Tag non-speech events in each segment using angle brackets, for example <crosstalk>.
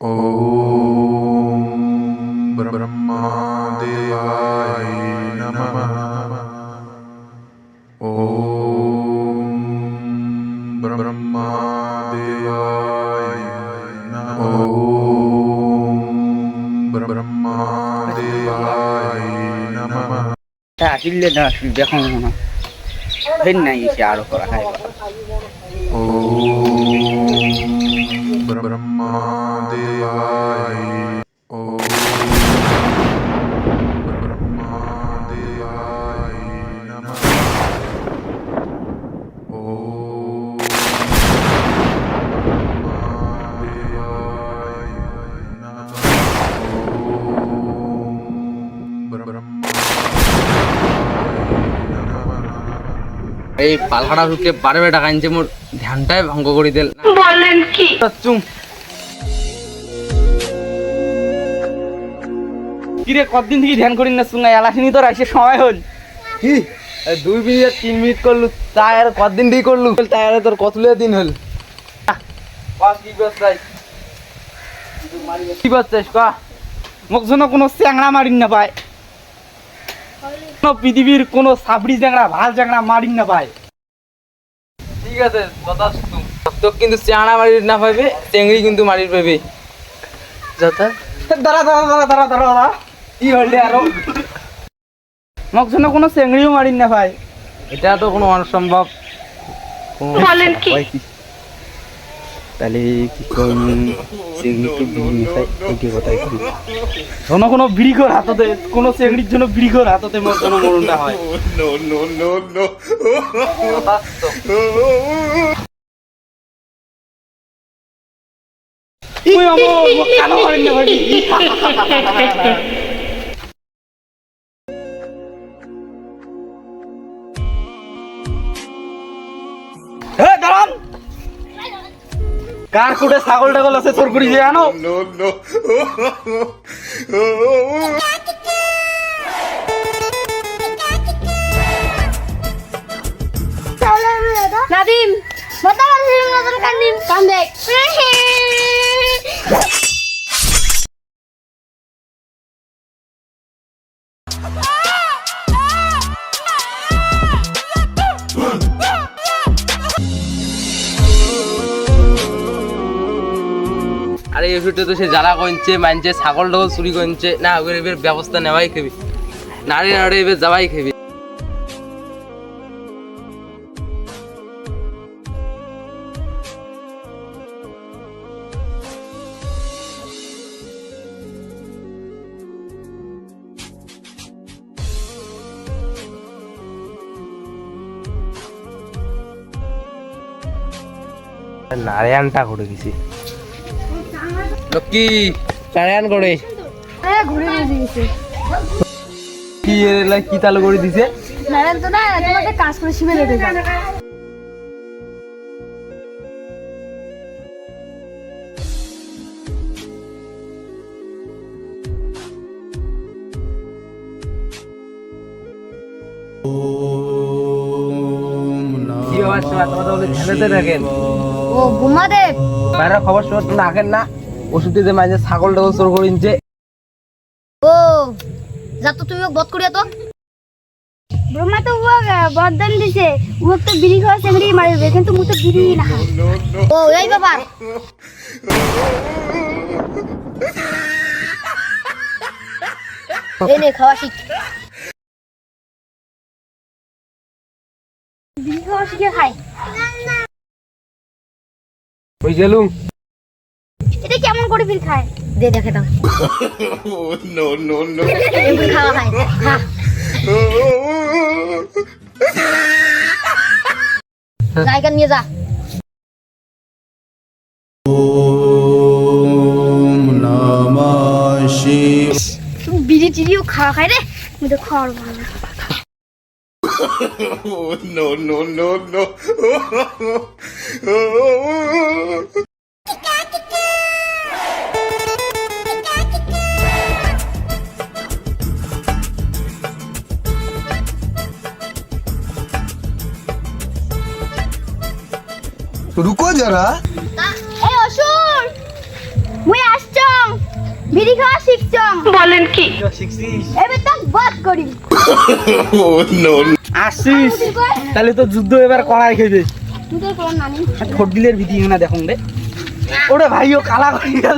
ॐ ब्रह्मादेवाय नमः ॐ ब्रह्मादेवाय नमः ॐ ब्रह्मादेवाय नमः তা আসলে না আসলে দেখো না ফের নাই এসে আরো করা খাই ॐ ब्रह्मादेवाय এই পালহাটা ঢুকে বারবে টাকা আনছে মোর ধ্যানটাই ভঙ্গ করে দিল। বলেন কি? চুম। কিরে কতদিন থেকে ধ্যান করি না শুনে এলাখিনি তোর আসে সময় হল। কি? দুই মিনিট তিন মিনিট করলু তাই আর কতদিন দিয়ে করলু? তাই আর তোর কতগুলো দিন হল? কি করছিস? কি মোক যেন কোনো চ্যাংড়া মারিন না পায় পৃথিবীর কোনো সাবড়ি চ্যাংড়া ভালো চ্যাংড়া মারিন না পায় ঠিক আছে যথাস্তু তোর কিন্তু চ্যাংড়া মারির না পাইবে চেংড়ি কিন্তু মারির পাইবে যথা। দাঁড়া দাঁড়া দাঁড়া দাঁড়া দাঁড়া দাঁড়া। কি হলে আরও? মোক যেন কোনো চেংড়িও মারিন না পায় এটা তো কোনো অসম্ভব। বলেন কি? তাহলে কি ওইটি কথাই করি? কোনো কোনো বিড়িঘর হাততে কোনো চেংড়ির জন্য বিড়িঘর হাততে মোর জন্য মরণটা হয়. তুই আমার না কার কুটে ছাগল টাগল আছে তোর করি যে আনো? No, no. নাদিম কান্দিম দেখ। এই ভিডিও তো সে জ্বালা কইছে মানছে ছাগল টাগল চুরি কইছে না, ওগুলো এবার ব্যবস্থা নেওয়াই খাবি। নারী নাড়ে এবার যাওয়াই খাবি। নারায়ণটা করে গেছি। লক্ষ্মী নারায়ণ করে কি এলা কি তালু করে দিছে? নারায়ণ তো না তোমাকে কাজ করে শিবে লেটে যায় কি ও বুমাদেব বাইরের খবর তো রাখেন না? ওষুধ দিতে মাঝে ছাগল টাগল চোর করে নিচ্ছে। ও যা তো তুমি বধ করিয়া তো। ব্রহ্মা তো ও বরদান দিছে। ও তো বিড়ি খাওয়া চেংড়ি মারিবে কিন্তু মু তো বিড়ি না। ও এই বাবা <laughs> এই নে খাওয়া শিখ। বিড়ি খাওয়া শিখে খাই ওই গেলুম এটা কেমন করে বিড়ি খায়? দে দেখে দাও। no, no, no. এগুলো খাওয়া খায় জায়গা নিয়ে যা। বিড়ি টিড়িও খাওয়া খাই রে? আমি তো খাওয়ার ভালো না। No, no, no, no. রুকো যারা। এ অসুর মুই আসছং বিড়ি খাওয়া শিখছং বলেন কি? এবে তো বাদ করি। ও নো আসিস তাহলে তো যুদ্ধ এবার করাই খাইবে। আর তো না দেখুন রে। ওরে ভাই ও কালা গাল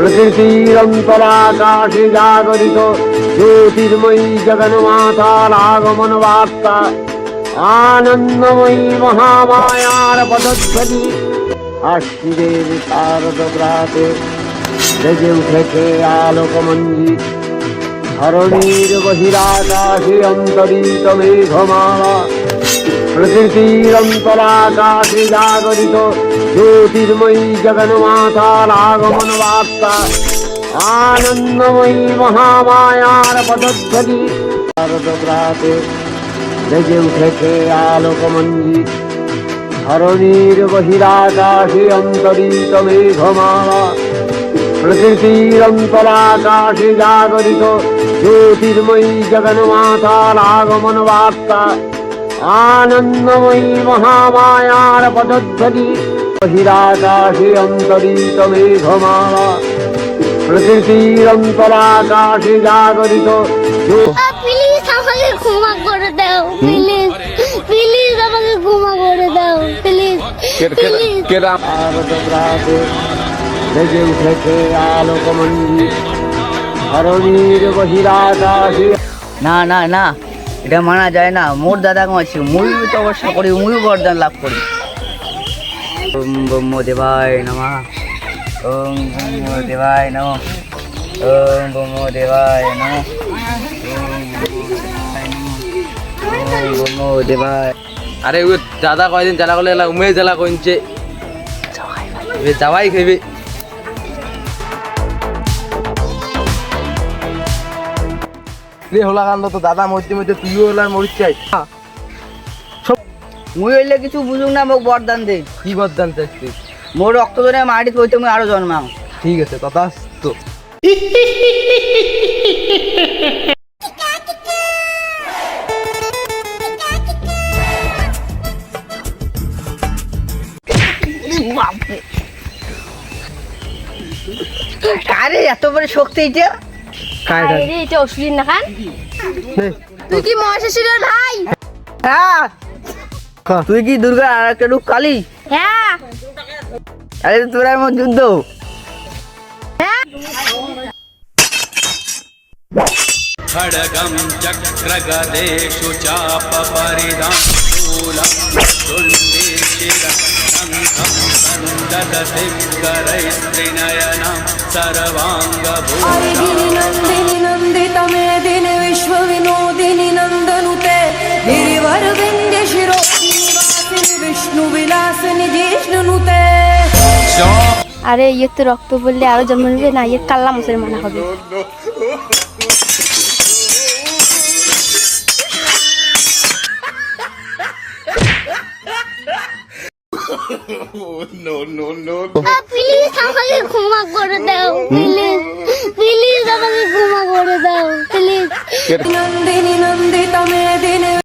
প্রকৃতির অন্তরাকাশে জাগরিত জ্যোতির্ময়ী জগন্মাতার আগমন বার্তা আনন্দময়ী মহামায়ার পদধ্বনি আশ্বিরের শারদ প্রাতে বেজে উঠেছে আলোকমঞ্জিত ধরণীর বহিরাকাশে অন্তরিত মেঘমালা আগমন বার্তা আনন্দময়ী মহামায়ার পদধ্বনি। শারদ প্রাতে বেজে উঠেছে আলোকমঞ্জিত ধরণীর বহিরাকাশে অন্তরিত মেঘমালা। প্রকৃতির অন্তরাকাশে জাগরিত জ্যোতির্ময়ী জগন্মাতার আগমন বার্তা আনন্দময়ী মহামায়ার পদধ্বনি বহিরাকাশে অন্তরিত মেঘমালা প্রকৃতির অন্তরাকাশে জাগরিত জ্যোতি প্লিজ আমাকে ক্ষমা করে দাও প্লিজ প্লিজ আমাকে ক্ষমা করে দাও প্লিজ প্লিজ শারদ প্রাতে বেজে উঠেছে আলোকমঞ্জিত ধরণীর বহিরাকাশে না না না। এটা মানা যায় না। মোর দাদা আছে, মুই তপস্যা করি, মুই বরদান লাভ করি। ওম ব্রহ্ম দেবায় নমঃ। ওম ব্রহ্ম দেবায় নমঃ। ওম ব্রহ্ম দেবায় নমঃ। দেবায় আরে ও দাদা কয়দিন জ্বালা করলে উমে জ্বালা কইছে এ যাওয়াই রে হোলা কান্দ তো দাদা মধ্যে মধ্যে তুইও হলার মরিচ চাই মুই হইলে কিছু বুঝুক না মোক বরদান দে। কি বদান চাইছ তুই? মোর রক্ত ধরে মাটিত হইতে মুই আরও জন্মাম ঠিক আছে কথা তো। আরে এত বড় শক্তি এটা কাই আরে এটা অসুবিধা না খান তুই কি মহেশের ভাই হ্যাঁ তুই কি দুর্গা আর একটা রূপ কালী হ্যাঁ আরে তোরা আমার যুদ্ধ खड्गं चक्रगदेषु चापपरिधां शूलं तुण्डे शिरः शङ्खं सन्ददति करैस्त्रिनयनं सर्वाङ्गभूषम् नन्दिनि नन्दित मेदिनि विश्वविनोदिनि नन्दनुते गिरिवरविन्द्य शिरोदिनि वासिनि विष्णुविलासिनि जिष्णुनुते আরে ইয়ে তো রক্ত বললে আরো জন্ম নেবে না ইয়ে কাল্লা মুসলমান হবে নো নো নো প্লিজ আমাকে ক্ষমা করে দাও আমাকে ক্ষমা করে দাও নন্দিনী নন্দিতা মেদিনী